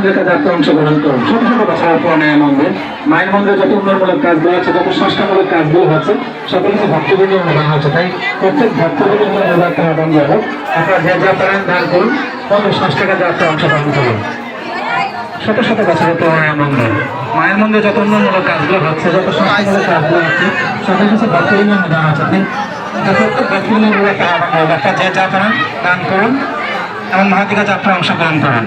মন্দিরের কাজে আপনি অংশগ্রহণ করুন। ছোট ছোট কথা পুরানায় মন্দির মায়ের মন্দিরে যত উন্নয়নমূলক কাজগুলো আছে, যত সংস্কারমূলক কাজগুলো হচ্ছে, সকল কিছু ভক্তবৃন্দ অনুদান হচ্ছে। তাই প্রত্যেক ভক্তবৃন্দ অনুদান আহ্বান যাব আপনারা যে যা পারেন দান করুন মন্দির সংস্কার কাজে আপনি অংশগ্রহণ করুন। শত শত বছরের পুরানায় মন্দির মায়ের মন্দিরে যত উন্নয়নমূলক কাজগুলো হচ্ছে, যত সংস্কারমূলক কাজগুলো হচ্ছে, সকল কিছু ভক্তবৃন্দ অনুদান আছে তাই ভক্তবৃন্দ অনুদান আহ্বান আপনারা যে যা পারেন দান করুন। এবং মহাদিকা যাত্রা অংশগ্রহণ করেন।